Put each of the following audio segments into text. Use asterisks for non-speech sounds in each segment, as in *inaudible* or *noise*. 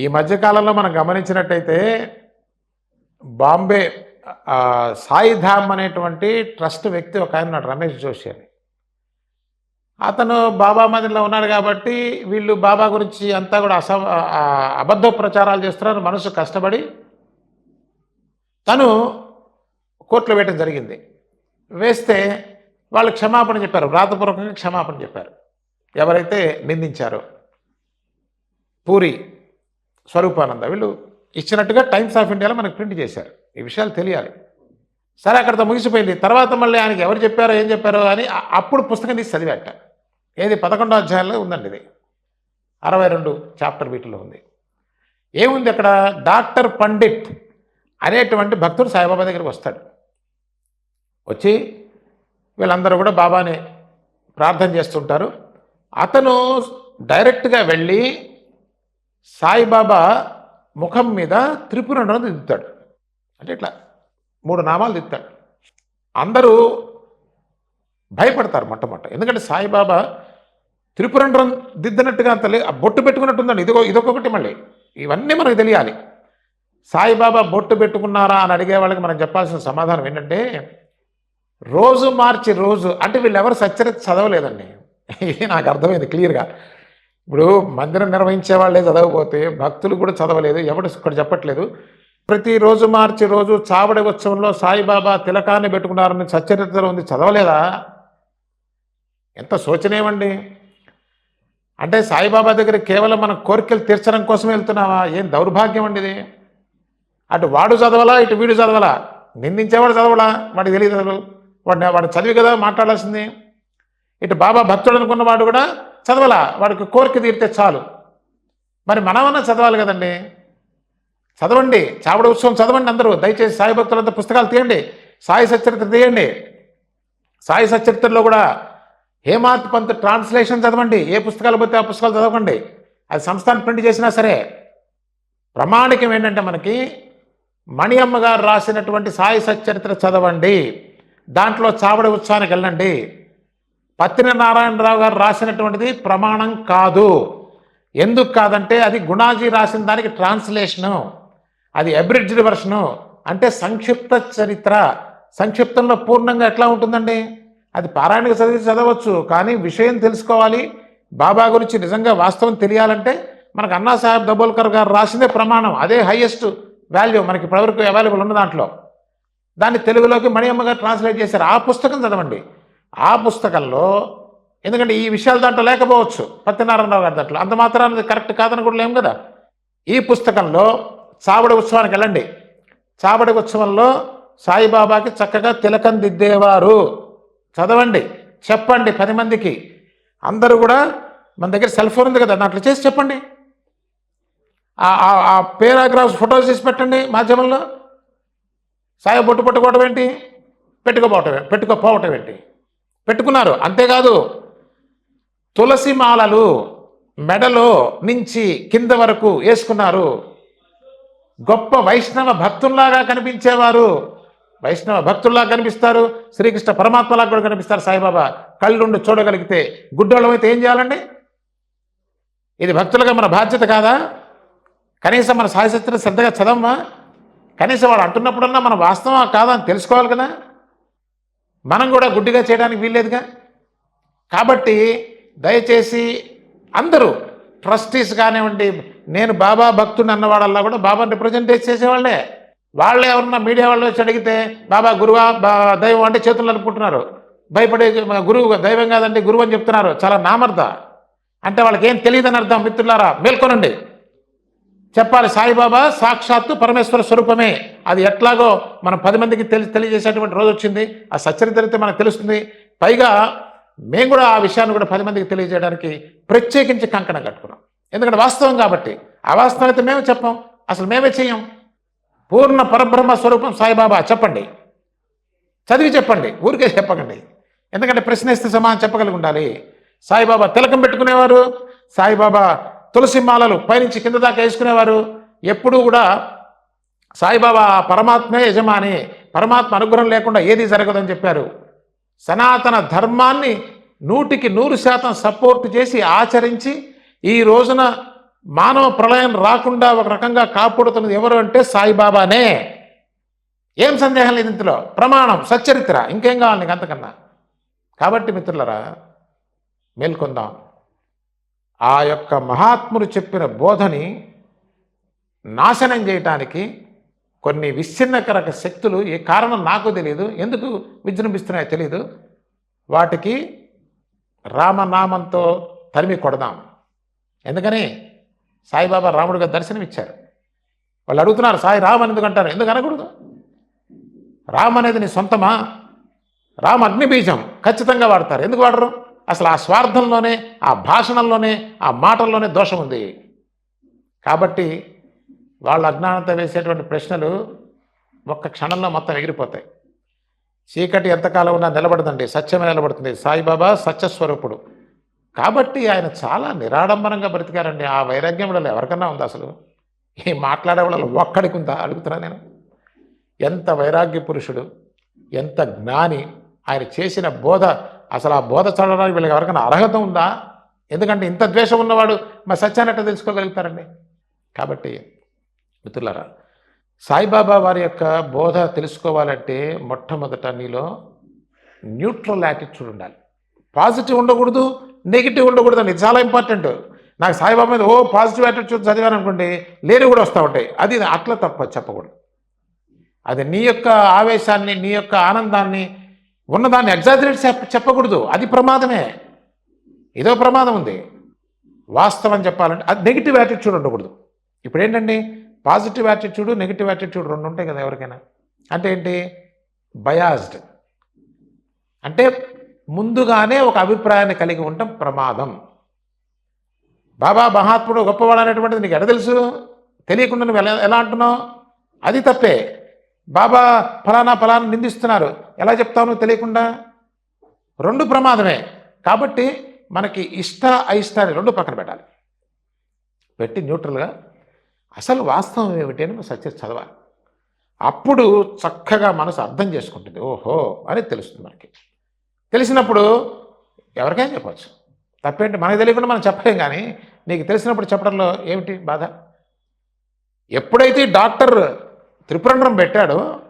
ఈ మధ్యకాలంలో మనం గమనించినట్టయితే బాంబే సాయిధామ్ అనేటువంటి ట్రస్ట్ వ్యక్తి ఒక ఆయన ఉన్నాడు రమేష్ జోషి అని. అతను బాబా మందిలో ఉన్నాడు కాబట్టి వీళ్ళు బాబా గురించి అంతా కూడా అస అబద్ధ ప్రచారాలు చేస్తున్నారు మనసు కష్టపడి. తను కోర్టులో వేయటం జరిగింది. వేస్తే వాళ్ళు క్షమాపణ చెప్పారు వ్రాతపూర్వకంగా క్షమాపణ చెప్పారు. ఎవరైతే నిందించారో పూరి స్వరూపానంద. వీళ్ళు ఇచ్చినట్టుగా టైమ్స్ ఆఫ్ ఇండియాలో మనకు ప్రింట్ చేశారు. ఈ విషయాలు తెలియాలి. సరే అక్కడితో ముగిసిపోయింది. తర్వాత మళ్ళీ ఆయనకి ఎవరు చెప్పారో ఏం చెప్పారో అని అప్పుడు పుస్తకం తీసి చదివాట. ఏది? పదకొండో అధ్యాయంలో ఉందండి ఇది. అరవై రెండు చాప్టర్ వీటిలో ఉంది. ఏముంది అక్కడ? డాక్టర్ పండిట్ అనేటువంటి భక్తుడు సాయిబాబా దగ్గరికి వస్తాడు. వచ్చి వీళ్ళందరూ కూడా బాబాని ప్రార్థన చేస్తుంటారు. అతను డైరెక్ట్గా వెళ్ళి సాయిబాబా ముఖం మీద త్రిపురను దిద్దుతాడు. అంటే ఇట్లా మూడు నామాలు దిద్దుతాడు. అందరూ భయపడతారు మొట్టమొదట. ఎందుకంటే సాయిబాబా త్రిపురండ్రం దిద్దినట్టుగా అంత ఆ బొట్టు పెట్టుకున్నట్టుందండి. ఇదిగో ఇదొకటి మళ్ళీ. ఇవన్నీ మనకు తెలియాలి. సాయిబాబా బొట్టు పెట్టుకున్నారా అని అడిగే వాళ్ళకి మనం చెప్పాల్సిన సమాధానం ఏంటంటే రోజు మార్చి రోజు అంటే వీళ్ళు ఎవరు సచ్చరిత చదవలేదండి. *laughs* నాకు అర్థమైంది క్లియర్గా. ఇప్పుడు మందిరం నిర్వహించే వాళ్ళే చదవకపోతే భక్తులు కూడా చదవలేదు ఎవడు ఇక్కడ చెప్పట్లేదు. ప్రతిరోజు మార్చి రోజు చావడి ఉత్సవంలో సాయిబాబా తిలకాన్ని పెట్టుకున్నారని సచ్చరిత్ర ఉంది. చదవలేదా? ఎంత శోచనీయమండి అంటే సాయిబాబా దగ్గర కేవలం మన కోరికలు తీర్చడం కోసం వెళ్తున్నావా? ఏం దౌర్భాగ్యం అండి ఇది? అటు వాడు చదవలా ఇటు వీడు చదవలా? నిందించేవాడు చదవలా? వాడికి తెలియదు అసలు. వాడిని వాడు చదివి కదా మాట్లాడాల్సింది. ఇటు బాబా భక్తుడు అనుకున్నవాడు కూడా చదవలా? వాడికి కోరిక తీరితే చాలు. మరి మనమన్నా చదవాలి కదండి? చదవండి. చావడ ఉత్సవం చదవండి అందరూ. దయచేసి సాయి భక్తులంతా పుస్తకాలు తీయండి. సాయి సచరిత్ర తీయండి. సాయి సచరిత్రలో కూడా హేమాత్ పంత్ ట్రాన్స్లేషన్ చదవండి. ఏ పుస్తకాలు పోతే ఆ పుస్తకాలు చదవకండి. అది సంస్థానం ప్రింట్ చేసినా సరే. ప్రమాణికం ఏంటంటే మనకి మణియమ్మ గారు రాసినటువంటి సాయి సచరిత్ర చదవండి. దాంట్లో చావడ ఉత్సవానికి వెళ్ళండి. పత్తిన నారాయణరావు గారు రాసినటువంటిది ప్రమాణం కాదు. ఎందుకు కాదంటే అది గుణాజీ రాసిన దానికి ట్రాన్స్లేషను అది అబ్రిడ్జ్డ్ వర్షను. అంటే సంక్షిప్త చరిత్ర సంక్షిప్తంలో పూర్ణంగా ఎట్లా ఉంటుందండి? అది పారాయణకు చదివి చదవచ్చు కానీ విషయం తెలుసుకోవాలి. బాబా గురించి నిజంగా వాస్తవం తెలియాలంటే మనకు అన్నా సాహెబ్ దబోల్కర్ గారు రాసిందే ప్రమాణం అదే హైయెస్ట్ వాల్యూ మనకి ఇప్పటివరకు అవైలబుల్ ఉన్న దాంట్లో. దాన్ని తెలుగులోకి మణియమ్మ గారు ట్రాన్స్లేట్ చేశారు. ఆ పుస్తకం చదవండి. ఆ పుస్తకంలో ఎందుకంటే ఈ విషయాలు దాంట్లో లేకపోవచ్చు. పత్యనారాయణరావు గారి దాంట్లో. అంత మాత్రాన కరెక్ట్ కాదని కూడా లేము కదా. ఈ పుస్తకంలో చావడి ఉత్సవానికి వెళ్ళండి. చావడి ఉత్సవంలో సాయిబాబాకి చక్కగా తిలకం దిద్దేవారు. చదవండి. చెప్పండి పది మందికి. అందరూ కూడా మన దగ్గర సెల్ ఫోన్ ఉంది కదా దాంట్లో చేసి చెప్పండి. ఆ- పేరాగ్రాఫ్స్ ఫొటోస్ తీసి పెట్టండి మాధ్యమంలో. సాయి బొట్టు పట్టుకోవటం ఏంటి? పెట్టుకోపోవటం పెట్టుకోపోవటం ఏంటి? పెట్టుకున్నారు. అంతేకాదు తులసి మాలలు మెడలో నుంచి కింద వరకు వేసుకున్నారు. గొప్ప వైష్ణవ భక్తుల్లాగా కనిపించేవారు. వైష్ణవ భక్తుల్లా కనిపిస్తారు. శ్రీకృష్ణ పరమాత్మలా కూడా కనిపిస్తారు సాయిబాబా. కళ్ళుండి చూడగలిగితే గుడ్డోళం అయితే ఏం చేయాలండి? ఇది భక్తులుగా మన బాధ్యత కాదా? కనీసం మన సాయి శ్రద్ధగా చదవమా? కనీసం వాడు అంటున్నప్పుడన్నా మన వాస్తవం కాదా అని తెలుసుకోవాలి కదా? మనం కూడా గుడ్డిగా చేయడానికి వీల్లేదుగా? కాబట్టి దయచేసి అందరూ ట్రస్టీస్ కానివ్వండి నేను బాబా భక్తుని అన్నవాడల్లా కూడా బాబాని రిప్రజెంట్ చేసేవాళ్ళే. వాళ్ళే ఎవరన్నా మీడియా వాళ్ళు వచ్చి అడిగితే బాబా గురువా బా దైవం అంటే చేతులు అనుకుంటున్నారు. భయపడే గురువు దైవం కాదండి గురువు అని చెప్తున్నారు. చాలా నామర్ద. అంటే వాళ్ళకి ఏం తెలియదని అర్థం మిత్రులారా? మేల్కొనండి. చెప్పాలి సాయిబాబా సాక్షాత్తు పరమేశ్వర స్వరూపమే. అది ఎట్లాగో మనం పది మందికి తెలి తెలియజేసేటువంటి రోజు వచ్చింది. ఆ సచ్చరిత్రతే మనకు తెలుస్తుంది. పైగా మేము కూడా ఆ విషయాన్ని కూడా పది మందికి తెలియజేయడానికి ప్రత్యేకించి కంకణం కట్టుకున్నాం. ఎందుకంటే వాస్తవం కాబట్టి ఆ అయితే మేము చెప్పాం. అసలు మేమే చెయ్యం పూర్ణ పరబ్రహ్మ స్వరూపం సాయిబాబా చెప్పండి. చదివి చెప్పండి. ఊరికే చెప్పకండి. ఎందుకంటే ప్రశ్న ఇస్తే సమాధానం చెప్పగలిగి ఉండాలి. సాయిబాబా తిలకం పెట్టుకునేవారు. సాయిబాబా తులసి మాలలు పైనుంచి కింద దాకా వేసుకునేవారు. ఎప్పుడూ కూడా సాయిబాబా పరమాత్మే యజమాని పరమాత్మ అనుగ్రహం లేకుండా ఏది జరగదని చెప్పారు. సనాతన ధర్మాన్ని నూటికి నూరు శాతం సపోర్ట్ చేసి ఆచరించి ఈ రోజున మానవ ప్రళయం రాకుండా ఒక రకంగా కాపాడుతున్నది ఎవరు అంటే సాయిబాబానే. ఏం సందేహం లేదు ఇందులో ప్రమాణం సచ్చరిత్ర ఇంకేం కావాలి నీకు అంతకన్నా? కాబట్టి మిత్రులరా మేల్కొందాం. ఆ యొక్క మహాత్ముడు చెప్పిన బోధని నాశనం చేయటానికి కొన్ని విచ్ఛిన్నకరక శక్తులు ఏ కారణం నాకు తెలియదు ఎందుకు విజృంభిస్తున్నాయో తెలియదు వాటికి రామనామంతో తరిమి కొడదాం. ఎందుకని? సాయిబాబా రాముడిగా దర్శనం ఇచ్చారు వాళ్ళు అడుగుతున్నారు సాయి రామ్ అని ఎందుకు అంటారు ఎందుకు అనకూడదు? రామ్ అనేది నీ సొంతమా? రామ్ అగ్నిబీజం ఖచ్చితంగా వాడతారు. ఎందుకు వాడరు? అసలు ఆ స్వార్థంలోనే ఆ భాషణంలోనే ఆ మాటల్లోనే దోషం ఉంది. కాబట్టి వాళ్ళు అజ్ఞానంతో వేసేటువంటి ప్రశ్నలు ఒక్క క్షణంలో మొత్తం ఎగిరిపోతాయి. చీకటి ఎంతకాలం ఉన్నా నిలబడదండి సత్యమే నిలబడుతుంది. సాయిబాబా సత్యస్వరూపుడు. కాబట్టి ఆయన చాలా నిరాడంబరంగా బ్రతికారండి. ఆ వైరాగ్యం వాళ్ళలో ఎవరికన్నా ఉందా అసలు? ఈ మాట్లాడే వాళ్ళలో ఒక్కడికి ఉందా? అడుగుతున్నా నేను. ఎంత వైరాగ్య పురుషుడు ఎంత జ్ఞాని ఆయన చేసిన బోధ అసలు ఆ బోధ చదవడానికి వీళ్ళకి ఎవరికైనా అర్హత ఉందా? ఎందుకంటే ఇంత ద్వేషం ఉన్నవాడు మా సత్యాన్ని తెలుసుకోగలుగుతారండి. కాబట్టి మిత్రులారా సాయిబాబా వారి యొక్క బోధ తెలుసుకోవాలంటే మొట్టమొదట నీలో న్యూట్రల్ యాటిట్యూడ్ ఉండాలి. పాజిటివ్ ఉండకూడదు నెగిటివ్ ఉండకూడదు అని చాలా ఇంపార్టెంట్. నాకు సాయిబాబా మీద ఓ పాజిటివ్ యాటిట్యూడ్ చదివాను అనుకోండి లేని కూడా వస్తూ ఉంటాయి. అది అట్లా తప్ప చెప్పకూడదు. అది నీ యొక్క ఆవేశాన్ని నీ యొక్క ఆనందాన్ని ఉన్నదాన్ని ఎగ్జాజరేట్ చెప్ప చెప్పకూడదు. అది ప్రమాదమే. ఏదో ప్రమాదం ఉంది. వాస్తవం చెప్పాలంటే అది నెగిటివ్ యాటిట్యూడ్ ఉండకూడదు. ఇప్పుడు ఏంటండి? పాజిటివ్ యాటిట్యూడ్ నెగిటివ్ యాటిట్యూడ్ రెండు ఉంటాయి కదా ఎవరికైనా. అంటే ఏంటి? బయాస్డ్ అంటే ముందుగానే ఒక అభిప్రాయాన్ని కలిగి ఉండటం ప్రమాదం. బాబా మహాత్ముడు గొప్పవాడు అనేటువంటిది నీకు ఎడ తెలుసు? తెలియకుండా నువ్వు ఎలా ఎలా అంటున్నావు? అది తప్పే. బాబా ఫలానా ఫలానా నిందిస్తున్నారు. ఎలా చెప్తానో తెలియకుండా? రెండు ప్రమాదమే. కాబట్టి మనకి ఇష్ట అయిష్టాన్ని రెండు పక్కన పెట్టాలి. పెట్టి న్యూట్రల్గా. అసలు వాస్తవం ఏమిటి అని సత్య చదవాలి. అప్పుడు చక్కగా మనసు అర్థం చేసుకుంటుంది. ఓహో అని తెలుస్తుంది మనకి. తెలిసినప్పుడు ఎవరికైనా చెప్పచ్చు తప్పేంటి? మనకు తెలియకుండా మనం చెప్పలేం కానీ నీకు తెలిసినప్పుడు చెప్పడంలో ఏమిటి బాధ? ఎప్పుడైతే డాక్టర్ త్రిపురండ్రం పెట్టాడు.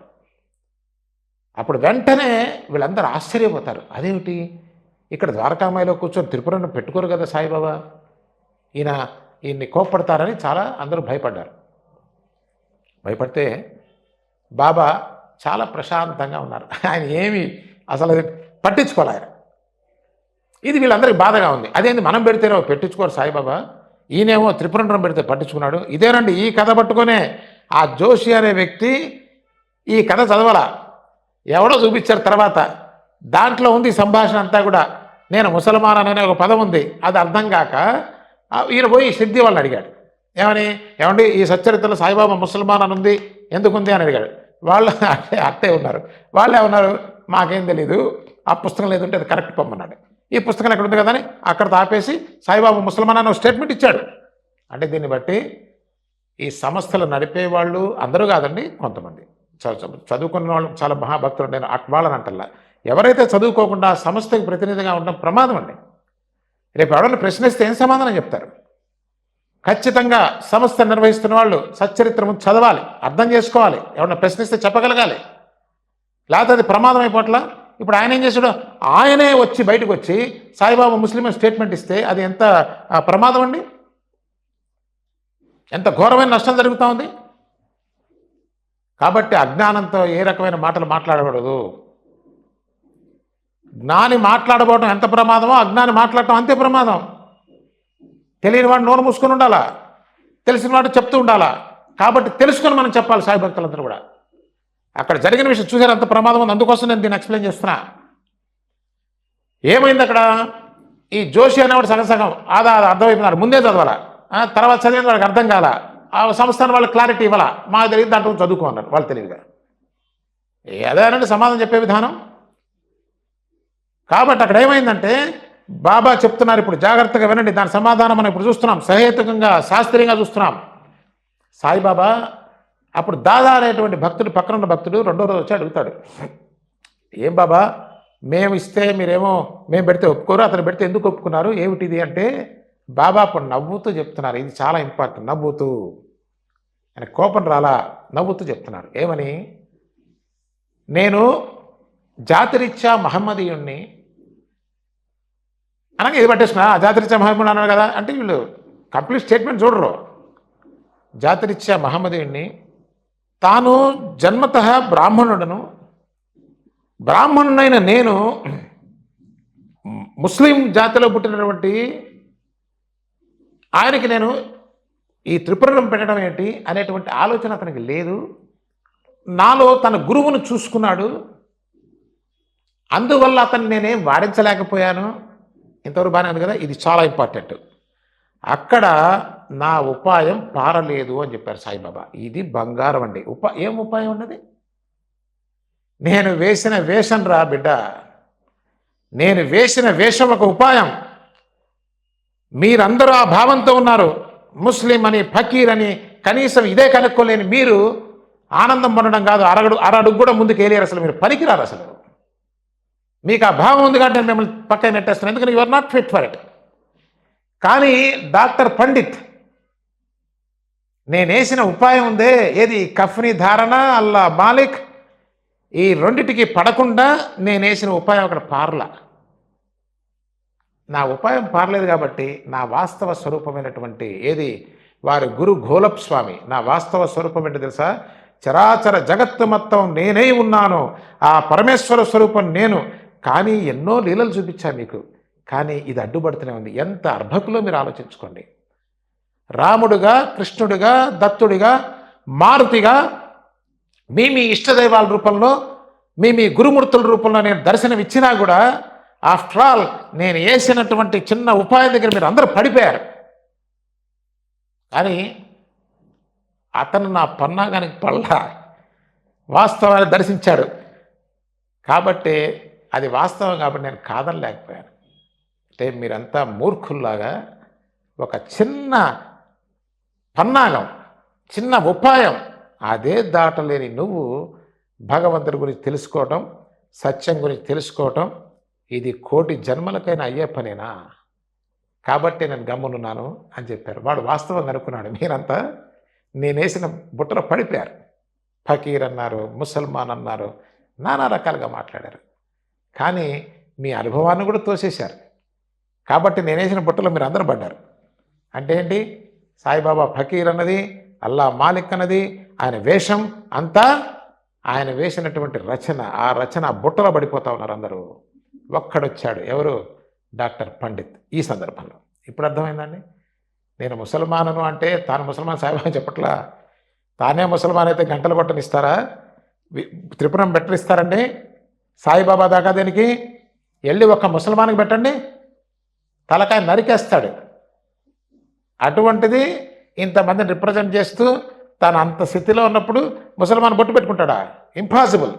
అప్పుడు వెంటనే వీళ్ళందరూ ఆశ్చర్యపోతారు. అదేమిటి? ఇక్కడ ద్వారకామాయిలో కూర్చొని త్రిపురంధ్రం పెట్టుకోరు కదా సాయిబాబా? ఈయన ఈయన్ని కోప్పడతారని చాలా అందరూ భయపడ్డారు. భయపడితే బాబా చాలా ప్రశాంతంగా ఉన్నారు. ఆయన ఏమి అసలు అది పట్టించుకోలే ఆయన. ఇది వీళ్ళందరికీ బాధగా ఉంది. అదేంది? మనం పెడితేనే పెట్టించుకోరు సాయిబాబా? ఈయనేమో త్రిపురండ్రం పెడితే పట్టించుకున్నాడు. ఇదేనండి ఈ కథ పట్టుకొనే ఆ జోషి అనే వ్యక్తి ఈ కథ చదవల. ఎవడో చూపించారు తర్వాత. దాంట్లో ఉంది సంభాషణ అంతా కూడా. నేను ముసల్మాన్ అనే ఒక పదం ఉంది. అది అర్థం కాక ఈయన పోయి సిద్ధి వాళ్ళని అడిగాడు. ఏమని? ఏమండి ఈ సచ్చరిత్రలో సాయిబాబా ముసల్మాన్ అని ఉంది. ఎందుకుంది అని అడిగాడు. వాళ్ళు *laughs* అట్టే అట్టే ఉన్నారు. వాళ్ళు ఏమన్నారు? మాకేం తెలీదు. ఆ పుస్తకం లేదుంటే అది కరెక్ట్ పొమ్మన్నాడు. ఈ పుస్తకం ఎక్కడ ఉంది కదా అని అక్కడ ఆపేసి సాయిబాబా ముసల్మాన్ అని ఒక స్టేట్మెంట్ ఇచ్చాడు. అంటే దీన్ని బట్టి ఈ సంస్థలు నడిపే వాళ్ళు అందరూ కాదండి కొంతమంది. చదువుకున్న వాళ్ళు చాలా మహాభక్తులు. నేను అట్ వాళ్ళని అంటల్లా. ఎవరైతే చదువుకోకుండా సంస్థకు సంస్థకి ప్రతినిధిగా ఉండడం ప్రమాదం అండి. రేపు ఎవరైనా ప్రశ్నిస్తే ఏం సమాధానం చెప్తారు? ఖచ్చితంగా సంస్థ నిర్వహిస్తున్న వాళ్ళు సచ్చరిత్రము చదవాలి అర్థం చేసుకోవాలి ఎవరిన ప్రశ్నిస్తే చెప్పగలగాలి. లేకపోతే అది ప్రమాదం అయిపోట్లా? ఇప్పుడు ఆయన ఏం చేశాడు? ఆయనే వచ్చి బయటకు వచ్చి సాయిబాబా ముస్లిం స్టేట్మెంట్ ఇస్తే అది ఎంత ప్రమాదం అండి? ఎంత ఘోరమైన నష్టం జరుగుతూ ఉంది? కాబట్టి అజ్ఞానంతో ఏ రకమైన మాటలు మాట్లాడకూడదు. జ్ఞాని మాట్లాడబోవడం ఎంత ప్రమాదమో అజ్ఞాని మాట్లాడటం అంతే ప్రమాదం. తెలియని వాడు నోరు మూసుకొని ఉండాలా? తెలిసిన వాడు చెప్తూ ఉండాలా? కాబట్టి తెలుసుకొని మనం చెప్పాలి సాయి భక్తులందరూ కూడా. అక్కడ జరిగిన విషయం చూసారు? అంత ప్రమాదం ఉంది. అందుకోసం నేను దీన్ని ఎక్స్ప్లెయిన్ చేస్తున్నా. ఏమైంది అక్కడ? ఈ జోషి అనేవాడు సగం సగం. ఆదా అర్థమైపోయినారు. ముందే చదవాలా? తర్వాత చదివిన వాళ్ళకి అర్థం కాల. ఆ సంస్థను వాళ్ళు క్లారిటీ ఇవ్వాల. మాకు తెలియదు దాంట్లో చదువుకో అన్నారు. వాళ్ళు తెలివిగా ఏదైనా సమాధానం చెప్పే విధానం. కాబట్టి అక్కడ ఏమైందంటే బాబా చెప్తున్నారు ఇప్పుడు జాగ్రత్తగా వినండి. దాని సమాధానం మనం ఇప్పుడు చూస్తున్నాం. సహేతుకంగా శాస్త్రీయంగా చూస్తున్నాం. సాయిబాబా అప్పుడు దాదా అనేటువంటి భక్తుడు పక్కన ఉన్న భక్తుడు రెండో రోజు వచ్చి అడుగుతాడు. ఏం బాబా మేము ఇస్తే మీరేమో మేము పెడితే ఒప్పుకోరు అతను పెడితే ఎందుకు ఒప్పుకున్నారు? ఏమిటిది అంటే బాబా అప్పుడు నవ్వుతూ చెప్తున్నారు ఇది చాలా ఇంపార్టెంట్ నవ్వుతూ. ఆయన కోపం రాలా నవ్వుతూ చెప్తున్నారు. ఏమని? నేను జాతిరీత్యా మహమ్మదీయుణ్ణి. అనగా ఇది పట్టేసిన జాతిరీత్యా మహమ్మద్ అన్నారు కదా? అంటే వీళ్ళు కంప్లీట్ స్టేట్మెంట్ చూడరు. జాతిరీత్యా మహమ్మదీయుణ్ణి తాను జన్మత బ్రాహ్మణుడను బ్రాహ్మణునైన నేను ముస్లిం జాతిలో పుట్టినటువంటి ఆయనకి నేను ఈ త్రిపురం పెట్టడం ఏంటి అనేటువంటి ఆలోచన అతనికి లేదు. నాలో తన గురువును చూసుకున్నాడు. అందువల్ల అతన్ని నేనేం వాడించలేకపోయాను. ఇంతవరకు బాగానే ఉంది కదా ఇది చాలా ఇంపార్టెంట్. అక్కడ నా ఉపాయం పారలేదు అని చెప్పారు సాయిబాబా. ఇది బంగారం అండి. ఉపా ఏం ఉపాయం ఉన్నది నేను వేసిన వేషం రా బిడ్డ. నేను వేసిన వేషం ఒక ఉపాయం. మీరందరూ ఆ భావంతో ఉన్నారు. ముస్లిం అని ఫకీర్ అని కనీసం ఇదే కనుక్కోలేని మీరు ఆనందం పొందడం కాదు. అరగడు అరడుగు కూడా ముందుకు వెళ్ళారు అసలు. మీరు పనికిరారు అసలు. మీకు ఆ భావం ఉంది కాబట్టి నేను మిమ్మల్ని పక్కన నెట్టేస్తున్నాను ఎందుకంటే you're not fit for it కానీ డాక్టర్ పండిత్ నేనేసిన ఉపాయం ఉందే ఏది? కఫ్ని ధారణ అల్లా మాలిక్. ఈ రెండిటికి పడకుండా నేనేసిన ఉపాయం అక్కడ పార్ల. నా ఉపాయం పారలేదు కాబట్టి నా వాస్తవ స్వరూపమైనటువంటి ఏది? వారి గురు గోలప్ స్వామి. నా వాస్తవ స్వరూపం ఏంటి తెలుసా? చరాచర జగత్తు మొత్తం నేనే ఉన్నాను. ఆ పరమేశ్వర స్వరూపం నేను. కానీ ఎన్నో లీలలు చూపించాను మీకు. కానీ ఇది అడ్డుపడుతూనే ఉంది. ఎంత అర్భకులో మీరు ఆలోచించుకోండి. రాముడుగా కృష్ణుడిగా దత్తుడిగా మారుతిగా మీ మీ ఇష్టదైవాల రూపంలో మీ మీ గురుమూర్తుల రూపంలో నేను దర్శనం ఇచ్చినా కూడా ఆఫ్టర్ ఆల్ నేను వేసినటువంటి చిన్న ఉపాయం దగ్గర మీరు అందరూ పడిపోయారు. కానీ అతను నా పన్నాగానికి పళ్ళ వాస్తవాన్ని దర్శించాడు. కాబట్టి అది వాస్తవం కాబట్టి నేను కాదనలేకపోయాను. అంటే మీరంతా మూర్ఖుల్లాగా ఒక చిన్న పన్నాగం చిన్న ఉపాయం అదే దాటలేని నువ్వు భగవంతుడి గురించి తెలుసుకోవటం సత్యం గురించి తెలుసుకోవటం ఇది కోటి జన్మలకైనా అయ్యే పనేనా కాబట్టి నేను గమ్మునున్నాను అని చెప్పారు. వాడు వాస్తవంగా అనుకున్నాడు. మీరంతా నేనేసిన బుట్టలో పడిపోయారు. ఫకీర్ అన్నారు ముసల్మాన్ అన్నారు నానా రకాలుగా మాట్లాడారు. కానీ మీ అనుభవాన్ని కూడా తోసేశారు. కాబట్టి నేనేసిన బుట్టలో మీరు అందరూ పడ్డారు. అంటే ఏంటి? సాయిబాబా ఫకీర్ అన్నది అల్లా మాలిక్ అన్నది ఆయన వేషం అంతా ఆయన వేసినటువంటి రచన ఆ రచన బుట్టలో పడిపోతా ఉన్నారు అందరూ. ఒక్కడొచ్చాడు. ఎవరు? డాక్టర్ పండిత్. ఈ సందర్భంలో. ఇప్పుడు అర్థమైందండి? నేను ముసల్మానను అంటే తాను ముసల్మాన్ సాయిబాబా చెప్పట్లా? తానే ముసల్మాన్ అయితే గంటలు కొట్టనిస్తారా వి- త్రిపురం బెటర్ ఇస్తారండి? సాయిబాబా దాకా దేనికి? వెళ్ళి ఒక ముసల్మాన్కి పెట్టండి. తలకాయ నరికేస్తాడు. అటువంటిది ఇంతమందిని రిప్రజెంట్ చేస్తూ తాను అంత స్థితిలో ఉన్నప్పుడు ముసల్మాన్ బొట్టు పెట్టుకుంటాడా? ఇంపాసిబుల్.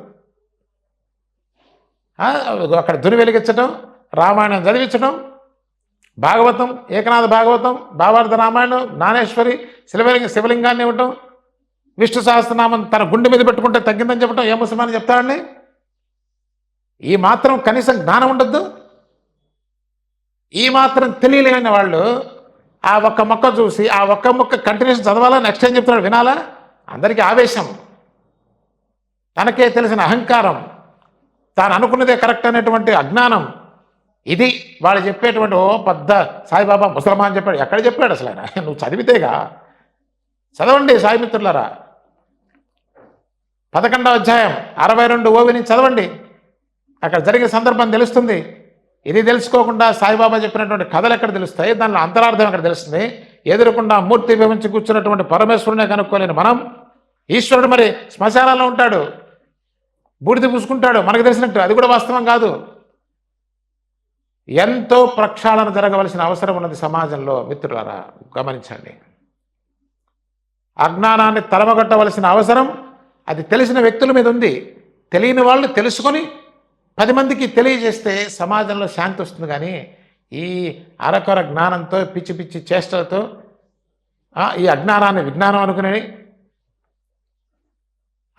అక్కడ దుని వెలిగించడం రామాయణం చదివించడం భాగవతం ఏకనాథ భాగవతం భావార్థ రామాయణం జ్ఞానేశ్వరి శివలింగ శివలింగాన్ని ఇవ్వటం విష్ణు సహస్రనామం తన గుండె మీద పెట్టుకుంటే తగ్గిందని చెప్పడం ఏ ముసల్మాన్ చెప్తాడండి. ఈ మాత్రం కనీసం జ్ఞానం ఉండద్దు. ఈ మాత్రం తెలియలేని వాళ్ళు ఆ ఒక్క మొక్క చూసి ఆ ఒక్క మొక్క కంటిన్యూషన్ చదవాలా నెక్స్ట్ ఏం చెప్తున్నాడు వినాలా? అందరికీ ఆవేశం. తనకే తెలిసిన అహంకారం. తాను అనుకున్నదే కరెక్ట్ అనేటువంటి అజ్ఞానం. ఇది వాళ్ళు చెప్పేటువంటి ఓ పెద్ద సాయిబాబా ముసలమా అని చెప్పాడు. ఎక్కడ చెప్పాడు అసలు ఆయన? నువ్వు చదివితేగా. చదవండి సాయిమిత్రులరా పదకొండవ అధ్యాయం అరవై రెండు ఓవిని నుంచి చదవండి. అక్కడ జరిగే సందర్భం తెలుస్తుంది. ఇది తెలుసుకోకుండా సాయిబాబా చెప్పినటువంటి కథలు ఎక్కడ తెలుస్తాయి? దానిలో అంతరార్థం ఎక్కడ తెలుస్తుంది? ఎదురకుండా మూర్తి వివరించి కూర్చున్నటువంటి పరమేశ్వరునే కనుక్కోలేని మనం. ఈశ్వరుడు మరి శ్మశానాల్లో ఉంటాడు. బూడిద పూసుకుంటాడు. మనకు తెలిసినట్టు. అది కూడా వాస్తవం కాదు. ఎంతో ప్రక్షాళన జరగవలసిన అవసరం ఉన్నది సమాజంలో మిత్రులారా గమనించండి. అజ్ఞానాన్ని తలమగట్టవలసిన అవసరం అది తెలిసిన వ్యక్తుల మీద ఉంది. తెలియని వాళ్ళు తెలుసుకొని పది మందికి తెలియజేస్తే సమాజంలో శాంతి వస్తుంది కానీ ఈ అరకొర జ్ఞానంతో పిచ్చి పిచ్చి చేష్టలతో ఈ అజ్ఞానాన్ని విజ్ఞానం అనుకునే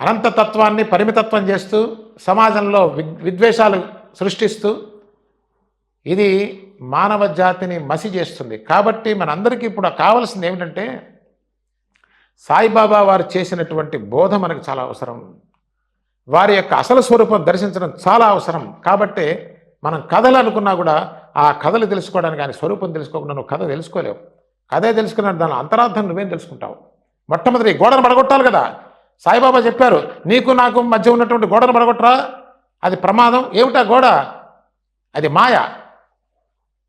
అనంతతత్వాన్ని పరిమితత్వం చేస్తూ సమాజంలో విద్ విద్వేషాలు సృష్టిస్తూ ఇది మానవ జాతిని మసి చేస్తుంది. కాబట్టి మనందరికీ ఇప్పుడు కావాల్సింది ఏమిటంటే సాయిబాబా వారు చేసినటువంటి బోధ మనకు చాలా అవసరం. వారి యొక్క అసలు స్వరూపం దర్శించడం చాలా అవసరం. కాబట్టి మనం కథలు అనుకున్నా కూడా ఆ కథలు తెలుసుకోవడానికి ఆయన స్వరూపం తెలుసుకోకుండా నువ్వు కథ తెలుసుకోలేవు. కథే తెలుసుకున్నాడు దాని అంతరార్థం నువ్వేం తెలుసుకుంటావు? మొట్టమొదటి గోడను పడగొట్టాలి కదా. సాయిబాబా చెప్పారు నీకు నాకు మధ్య ఉన్నటువంటి గోడను పడగొట్టరా అది ప్రమాదం. ఏమిటా గోడ? అది మాయ.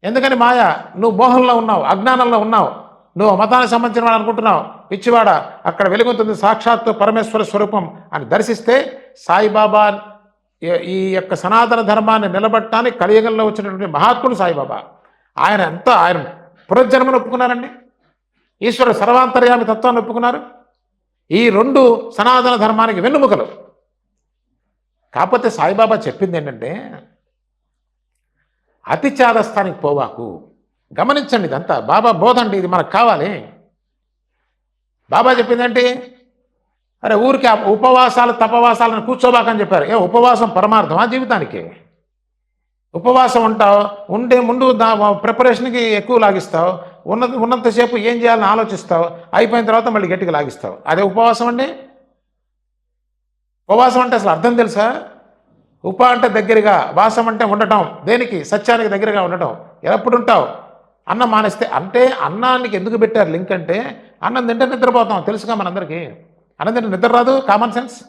ఎందుకని మాయ? నువ్వు మోహంలో ఉన్నావు అజ్ఞానంలో ఉన్నావు. నువ్వు మతానికి సంబంధించిన వాడు అనుకుంటున్నావు. పిచ్చివాడ అక్కడ వెలుగుతుంది సాక్షాత్తు పరమేశ్వర స్వరూపం అని దర్శిస్తే సాయిబాబా ఈ- యొక్క సనాతన ధర్మాన్ని నిలబట్టడానికి కలియుగంలో వచ్చినటువంటి మహాత్ముడు సాయిబాబా. ఆయన ఎంత ఆయన పునర్జన్మను ఒప్పుకున్నారండి? ఈశ్వరుడు సర్వాంతర్యామి తత్వాన్ని ఒప్పుకున్నారు? ఈ రెండు సనాతన ధర్మానికి వెన్నుముకలు. కాకపోతే సాయిబాబా చెప్పింది ఏంటంటే అతిచారస్థానికి పోవాకు. గమనించండి ఇదంతా. బాబా బోధండి ఇది మనకు కావాలి. బాబా చెప్పిందంటే అరే ఊరికి ఉపవాసాలు తపవాసాలను కూర్చోబాకని చెప్పారు. ఏ ఉపవాసం పరమార్థమా జీవితానికి? ఉపవాసం ఉంటావు ఉండే ముందు దా ప్రిపరేషన్కి ఎక్కువ లాగిస్తావు. ఉన్న ఉన్నంతసేపు ఏం చేయాలని ఆలోచిస్తావు? అయిపోయిన తర్వాత మళ్ళీ గట్టిగా లాగిస్తావు. అదే ఉపవాసం అండి? ఉపవాసం అంటే అసలు అర్థం తెలుసా? ఉప అంటే దగ్గరగా వాసం అంటే ఉండటం. దేనికి? సత్యానికి దగ్గరగా ఉండటం. ఎప్పుడు ఉంటావు? అన్నం మానేస్తే అంటే అన్నానికి ఎందుకు పెట్టారు లింక్ అంటే అన్నం తింటే నిద్రపోతాం. తెలుసుగా మనందరికీ. అన్నం తింటే నిద్ర రాదు? Common sense?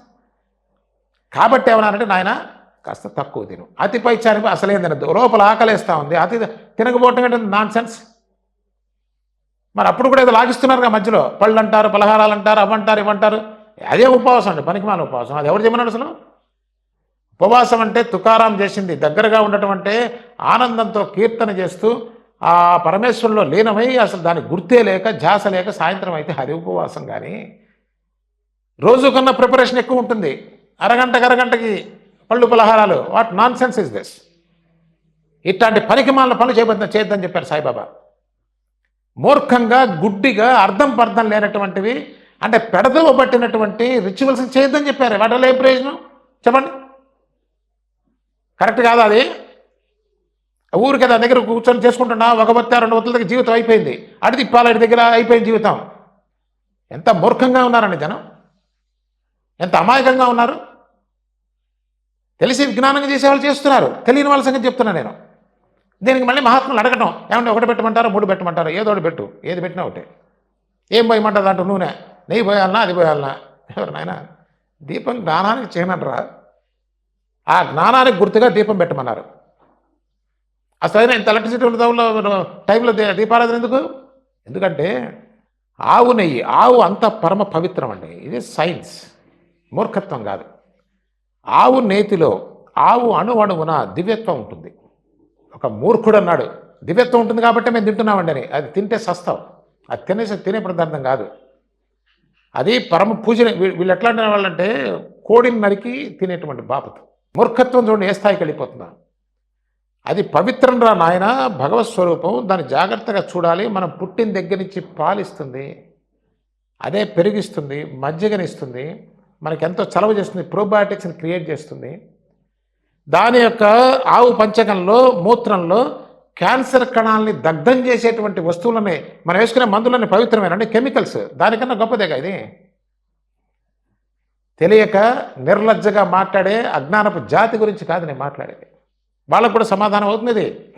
కాబట్టి ఏమన్నారంటే నాయన కాస్త తక్కువ తిను. అతి పైచానికి అసలేం తినద్దు. లోపల ఆకలేస్తూ ఉంది. అతి తినకపోవటం ఏంటంటే నాన్ సెన్స్ మరి అప్పుడు కూడా ఏదో లాగిస్తున్నారుగా మధ్యలో. పళ్ళు అంటారు పలహారాలు అంటారు అవ్వంటారు ఇవ్వంటారు. అదే ఉపవాసం అండి పనికిమాల ఉపవాసం. అది ఎవరు చెప్పినారు అసలు? ఉపవాసం అంటే తుకారాం చేసింది. దగ్గరగా ఉండటం అంటే ఆనందంతో కీర్తన చేస్తూ ఆ పరమేశ్వరులో లీనమై అసలు దాని గుర్తే లేక ధ్యాస లేక సాయంత్రం అయితే హరి ఉపవాసం కానీ రోజు కన్నా ప్రిపరేషన్ ఎక్కువ ఉంటుంది. అరగంటకి అరగంటకి పళ్ళు పలహారాలు. What nonsense is this? ఇట్లాంటి పనికిమాలిన పనులు చేయబద్ద చేయొద్దని చెప్పారు సాయిబాబా. మూర్ఖంగా గుడ్డిగా అర్థం పర్థం లేనటువంటివి అంటే పెడదవ పట్టినటువంటి రిచువల్స్ చేయొద్దని చెప్పారు. వాటి వల్ల ప్రయోజనం? చెప్పండి. కరెక్ట్ కాదా అది? ఊరికి దాని దగ్గర కూర్చొని చేసుకుంటున్నా ఒక బత్త రెండు వత్తుల దగ్గర జీవితం అయిపోయింది. అడి తిప్పాలడి దగ్గర అయిపోయింది జీవితం. ఎంత మూర్ఖంగా ఉన్నారండి జనం? ఎంత అమాయకంగా ఉన్నారు? తెలిసి విజ్ఞానంగా చేసేవాళ్ళు చేస్తున్నారు. తెలియని వాళ్ళ సంగతి చెప్తున్నా నేను. దీనికి మళ్ళీ మహాత్ములు అడగటం. ఏమంటే ఒకటి పెట్టమంటారో మూడు పెట్టమంటారో? ఏదో ఒకటి పెట్టు. ఏది పెట్టినా ఒకటే. ఏం పోయమంటారు దాంట్లో నూనె? నెయ్యి పోయాలనా అది పోయాలనా? ఎవరు నాయన? దీపం జ్ఞానానికి చేయనంటారా ఆ జ్ఞానానికి గుర్తుగా దీపం పెట్టమన్నారు. అసలైన ఇంత ఎలక్ట్రిసిటీ ఉన్న టైంలో టైంలో దీపారాధన ఎందుకు? ఎందుకంటే ఆవు నెయ్యి ఆవు అంత పరమ పవిత్రం అండి. ఇది సైన్స్. మూర్ఖత్వం కాదు. ఆవు నేతిలో ఆవు అణువణువున దివ్యత్వం ఉంటుంది. ఒక మూర్ఖుడు అన్నాడు దివ్యత్వం ఉంటుంది కాబట్టి మేము తింటున్నామండి అని. అది తింటే సస్తాం. అది తినేసి తినే పదార్థం కాదు. అది పరమ పూజని వీళ్ళు ఎట్లాంటి వాళ్ళంటే కోడిని నరికి తినేటువంటి బాపత. మూర్ఖత్వం చూడండి ఏ స్థాయికి వెళ్ళిపోతుందా. అది పవిత్రం రా నాయన భగవత్ స్వరూపం దాన్ని జాగ్రత్తగా చూడాలి మనం పుట్టిన దగ్గర నుంచి పాలిస్తుంది అదే పెరిగిస్తుంది మజ్జిగనిస్తుంది మనకి ఎంతో చలవ చేస్తుంది ప్రోబయాటిక్స్ని క్రియేట్ చేస్తుంది. దాని యొక్క ఆవు పంచకంలో మూత్రంలో క్యాన్సర్ కణాలని దగ్ధం చేసేటువంటి వస్తువులనే మనం వేసుకునే మందులన్నీ పవిత్రమేనండి కెమికల్స్. దానికన్నా గొప్పదేగా ఇది. తెలియక నిర్లజ్జగా మాట్లాడే అజ్ఞానపు జాతి గురించి కాదు నేను మాట్లాడేది. వాళ్ళకు కూడా సమాధానం అవుతుంది ఇది.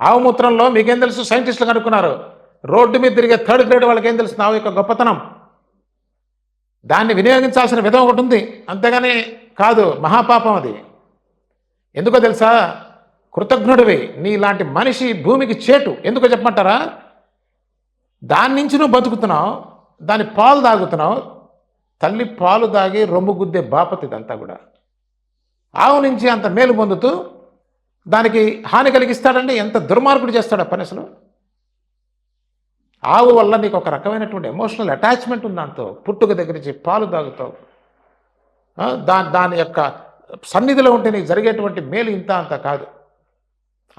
ఆవు మూత్రంలో మీకేం తెలుసు? సైంటిస్టులు కనుక్కున్నారు. రోడ్డు మీద తిరిగే థర్డ్ గ్రేడ్ వాళ్ళకి ఏం తెలుసు? ఆవు యొక్క గొప్పతనం. దాన్ని వినియోగించాల్సిన విధం ఒకటి ఉంది. అంతేగాని కాదు మహాపాపం అది. ఎందుకో తెలుసా? కృతజ్ఞుడివి నీలాంటి మనిషి భూమికి చేటు. ఎందుకో చెప్పమంటారా? దాని నుంచి నువ్వు బతుకుతున్నావు దాని పాలు తాగుతున్నావు తల్లి పాలు తాగి రొమ్ము గుద్దే బాపతి ఇదంతా కూడా. ఆవు నుంచి అంత మేలు పొందుతూ దానికి హాని కలిగిస్తాడండి ఎంత దుర్మార్గుడు చేస్తాడు పని అసలు? ఆవు వల్ల నీకు ఒక రకమైనటువంటి ఎమోషనల్ అటాచ్మెంట్ ఉంది దాంతో. పుట్టుక దగ్గర నుంచి పాలు తాగుతావు. దాని దా దాని యొక్క సన్నిధిలో ఉంటే నీకు జరిగేటువంటి మేలు ఇంత అంత కాదు.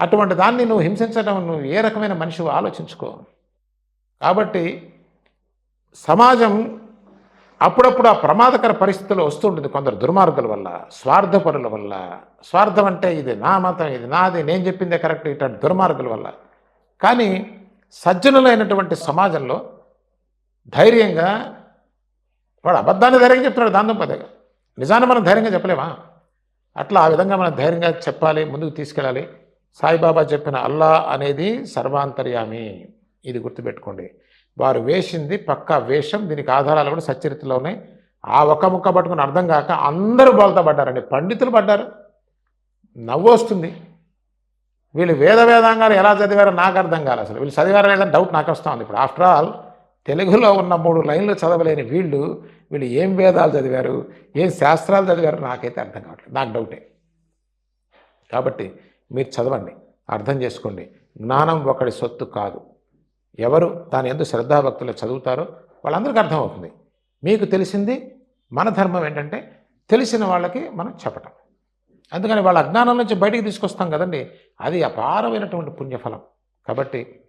అటువంటి దాన్ని నువ్వు హింసించడం నువ్వు ఏ రకమైన మనిషి ఆలోచించుకో. కాబట్టి సమాజం అప్పుడప్పుడు ఆ ప్రమాదకర పరిస్థితులు వస్తుంటుంది కొందరు దుర్మార్గుల వల్ల స్వార్థపరుల వల్ల. స్వార్థం అంటే ఇది నా మతం ఇది నాది నేను చెప్పిందే కరెక్ట్ ఇటువంటి దుర్మార్గుల వల్ల. కానీ సజ్జనులైనటువంటి సమాజంలో ధైర్యంగా వాడు అబద్ధాన్ని ధైర్యంగా చెప్తున్నాడు దాంతో పదేగా నిజాన్ని మనం ధైర్యంగా చెప్పలేమా? అట్లా ఆ విధంగా మనం ధైర్యంగా చెప్పాలి ముందుకు తీసుకెళ్ళాలి. సాయిబాబా చెప్పిన అల్లా అనేది సర్వాంతర్యామి. ఇది గుర్తుపెట్టుకోండి. వారు వేసింది పక్కా వేషం దీనికి ఆధారాలు కూడా సచ్చరిత్రలో ఉన్నాయి. ఆ ఒక్క ముక్క పట్టుకుని అర్థం కాక అందరూ బోల్తా పడ్డారండి. పండితులు పడ్డారు. నవ్వు వస్తుంది. వీళ్ళు వేద వేదాంగాలు ఎలా చదివారో నాకు అర్థం కాలేదు అసలు. వీళ్ళు చదివారో లేదని డౌట్ నాకు వస్తూ ఉంది. ఇప్పుడు ఆఫ్టర్ ఆల్ తెలుగులో ఉన్న మూడు లైన్లు చదవలేని వీళ్ళు వీళ్ళు ఏం వేదాలు చదివారు ఏం శాస్త్రాలు చదివారు నాకైతే అర్థం కావట్లేదు. నాకు డౌటే. కాబట్టి మీరు చదవండి అర్థం చేసుకోండి. జ్ఞానం ఒకడి సొత్తు కాదు. ఎవరు దాని ఎందుకు శ్రద్ధాభక్తులు చదువుతారో వాళ్ళందరికీ అర్థమవుతుంది. మీకు తెలిసింది మన ధర్మం ఏంటంటే తెలిసిన వాళ్ళకి మనం చెప్పటం. అందుకని వాళ్ళ అజ్ఞానం నుంచి బయటికి తీసుకొస్తాం కదండి. అది అపారమైనటువంటి పుణ్యఫలం. కాబట్టి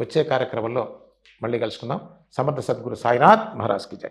వచ్చే కార్యక్రమంలో మళ్ళీ కలుసుకుందాం. సమర్థ సద్గురు సాయినాథ్ మహారాజ్కి జై.